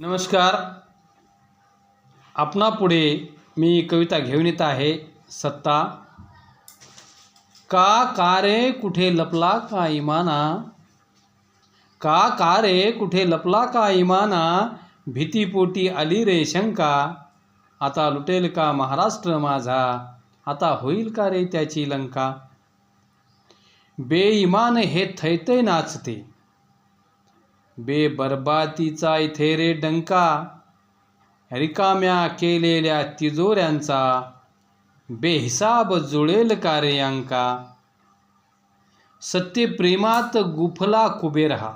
नमस्कार. आपणापुढे मी कविता घेऊन येत आहे. सत्ता. का का रे कुठे लपला का इमाना? का का रे कुठे लपला का इमाना? भीतीपोटी आली रे शंका. आता लुटेल का महाराष्ट्र माझा? आता होईल का रे त्याची लंका? बेईमान हे थैते नाचते. बेबरबातीचा इथे रे डंका. रिकाम्या केलेल्या तिजोऱ्यांचा. बेहिसाब जुळेल का अंका? सत्यप्रेमात गुफला कुबेर हा.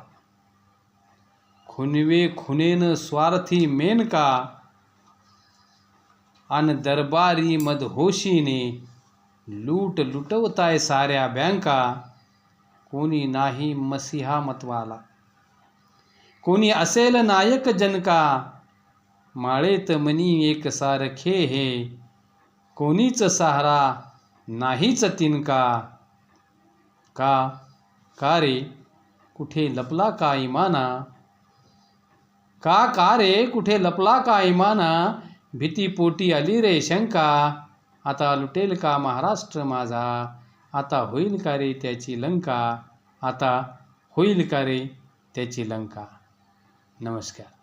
खुनवे खुनेन स्वार्थी मेनका अन दरबारी मदहोशीने लूट लुटवताय साऱ्या बँका. कोणी नाही मसिहा मतवाला कोणी असेल नायक जनका माळेत मनी एक सारखे हे कोणीच सहारा नाहीच तिनका. का? का रे? कुठे लपला का इमाना? का का रे? कुठे लपला का इमाना? भीतीपोटी आली रे शंका. आता लुटेल का महाराष्ट्र माझा? आता होईल का रे त्याची लंका? आता होईल का रे त्याची लंका? नमस्कार